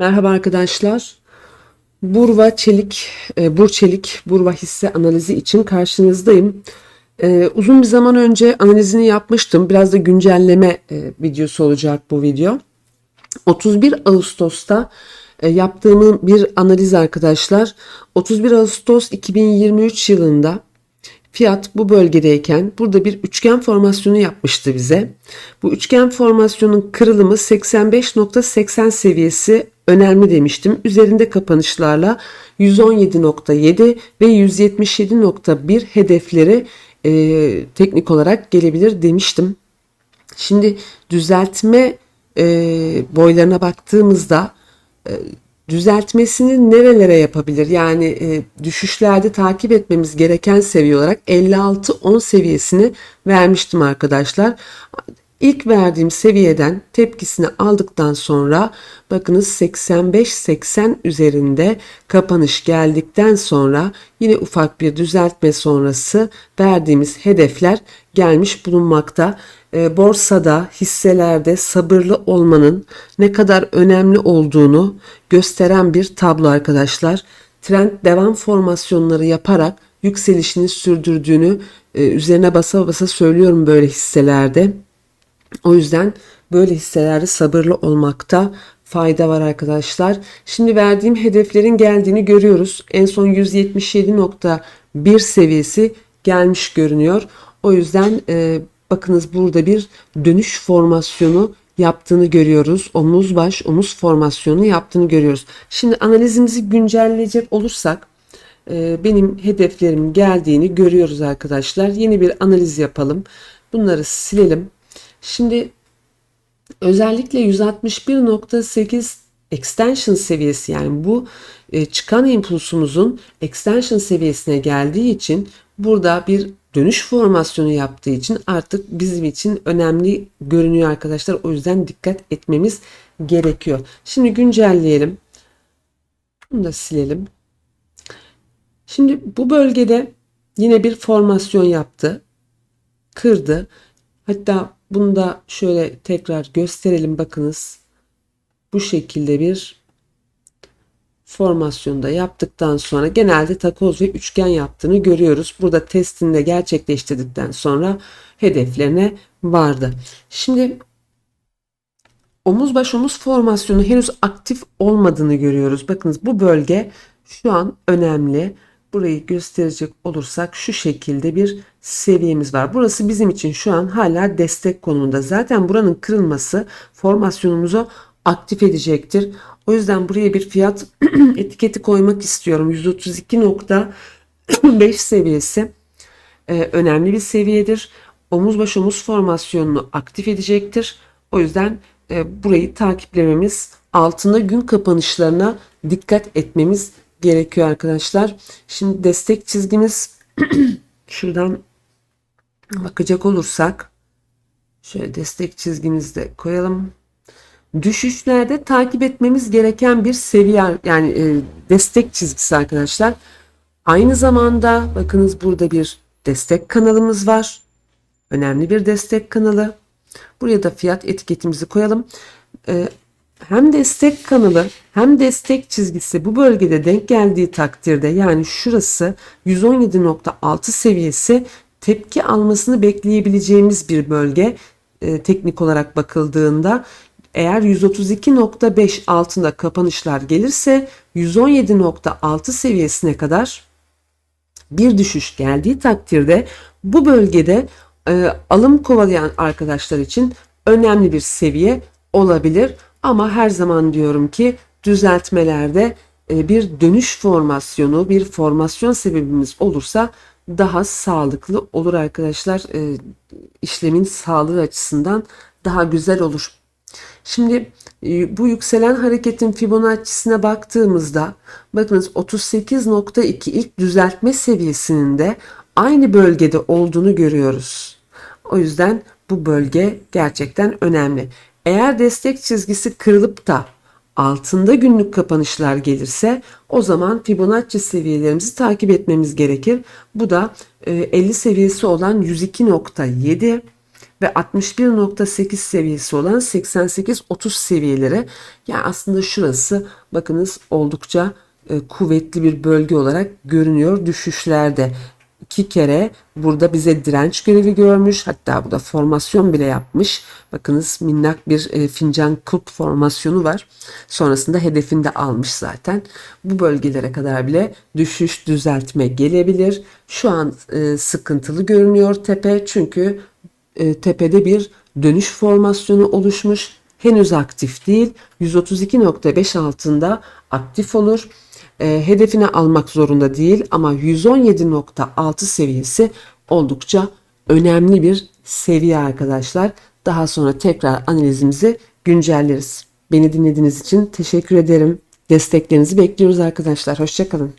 Merhaba arkadaşlar. Burva Çelik, e, Bur Çelik, Burva hisse analizi için karşınızdayım. E, uzun bir zaman önce analizini yapmıştım. Biraz da güncelleme e, videosu olacak bu video. 31 Ağustos'ta yaptığım bir analiz arkadaşlar. 31 Ağustos 2023 yılında Fiyat bu bölgedeyken burada bir üçgen formasyonu yapmıştı bize. Bu üçgen formasyonun kırılımı 85.80 seviyesi önemli demiştim. Üzerinde kapanışlarla 117.7 ve 177.1 hedefleri e, teknik olarak gelebilir demiştim. Şimdi düzeltme e, boylarına baktığımızda e, düzeltmesini nerelere yapabilir? Yani e, düşüşlerde takip etmemiz gereken seviye olarak 56-10 seviyesini vermiştim arkadaşlar. İlk verdiğim seviyeden tepkisini aldıktan sonra bakınız 85-80 üzerinde kapanış geldikten sonra yine ufak bir düzeltme sonrası verdiğimiz hedefler gelmiş bulunmakta. E, borsada, hisselerde sabırlı olmanın ne kadar önemli olduğunu gösteren bir tablo arkadaşlar. Trend devam formasyonları yaparak yükselişini sürdürdüğünü e, üzerine basa basa söylüyorum böyle hisselerde. O yüzden böyle hisselerde sabırlı olmakta fayda var arkadaşlar. Şimdi verdiğim hedeflerin geldiğini görüyoruz. En son 177.1 seviyesi gelmiş görünüyor. O yüzden e, bakınız burada bir dönüş formasyonu yaptığını görüyoruz. Omuz baş omuz formasyonu yaptığını görüyoruz. Şimdi analizimizi güncelleyecek olursak e, benim hedeflerim geldiğini görüyoruz arkadaşlar. Yeni bir analiz yapalım. Bunları silelim. Şimdi özellikle 161.8 extension seviyesi yani bu e, çıkan impulsumuzun extension seviyesine geldiği için burada bir dönüş formasyonu yaptığı için artık bizim için önemli görünüyor arkadaşlar. O yüzden dikkat etmemiz gerekiyor. Şimdi güncelleyelim. Bunu da silelim. Şimdi bu bölgede yine bir formasyon yaptı. Kırdı. Hatta bunu da şöyle tekrar gösterelim bakınız. Bu şekilde bir formasyonda yaptıktan sonra genelde takoz ve üçgen yaptığını görüyoruz. Burada testini de gerçekleştirdikten sonra hedeflerine vardı. Şimdi omuz baş omuz formasyonu henüz aktif olmadığını görüyoruz. Bakınız bu bölge şu an önemli. Burayı gösterecek olursak şu şekilde bir seviyemiz var. Burası bizim için şu an hala destek konumunda. Zaten buranın kırılması formasyonumuzu aktif edecektir. O yüzden buraya bir fiyat etiketi koymak istiyorum. 132.5 seviyesi e, önemli bir seviyedir. Omuz baş omuz formasyonunu aktif edecektir. O yüzden e, burayı takiplememiz altında gün kapanışlarına dikkat etmemiz gerekiyor arkadaşlar. Şimdi destek çizgimiz şuradan bakacak olursak şöyle destek çizgimizi de koyalım düşüşlerde takip etmemiz gereken bir seviye yani e, destek çizgisi arkadaşlar. Aynı zamanda bakınız burada bir destek kanalımız var. Önemli bir destek kanalı. Buraya da fiyat etiketimizi koyalım. E, hem destek kanalı hem destek çizgisi bu bölgede denk geldiği takdirde yani şurası 117.6 seviyesi tepki almasını bekleyebileceğimiz bir bölge e, teknik olarak bakıldığında eğer 132.5 altında kapanışlar gelirse 117.6 seviyesine kadar bir düşüş geldiği takdirde bu bölgede e, alım kovalayan arkadaşlar için önemli bir seviye olabilir. Ama her zaman diyorum ki düzeltmelerde e, bir dönüş formasyonu, bir formasyon sebebimiz olursa daha sağlıklı olur arkadaşlar. E, işlemin sağlığı açısından daha güzel olur. Şimdi e, bu yükselen hareketin Fibonacci'sine baktığımızda bakınız 38.2 ilk düzeltme seviyesinin de aynı bölgede olduğunu görüyoruz. O yüzden bu bölge gerçekten önemli. Eğer destek çizgisi kırılıp da altında günlük kapanışlar gelirse o zaman Fibonacci seviyelerimizi takip etmemiz gerekir. Bu da 50 e, seviyesi olan 102.7 ve 61.8 seviyesi olan 88-30 seviyeleri. Yani aslında şurası bakınız oldukça e, kuvvetli bir bölge olarak görünüyor düşüşlerde. İki kere burada bize direnç görevi görmüş. Hatta burada formasyon bile yapmış. Bakınız minnak bir e, fincan kulp formasyonu var. Sonrasında hedefini de almış zaten. Bu bölgelere kadar bile düşüş düzeltme gelebilir. Şu an e, sıkıntılı görünüyor tepe çünkü e, tepede bir dönüş formasyonu oluşmuş. Henüz aktif değil. 132.5 altında aktif olur. E, hedefini almak zorunda değil ama 117.6 seviyesi oldukça önemli bir seviye arkadaşlar. Daha sonra tekrar analizimizi güncelleriz. Beni dinlediğiniz için teşekkür ederim. Desteklerinizi bekliyoruz arkadaşlar. Hoşçakalın.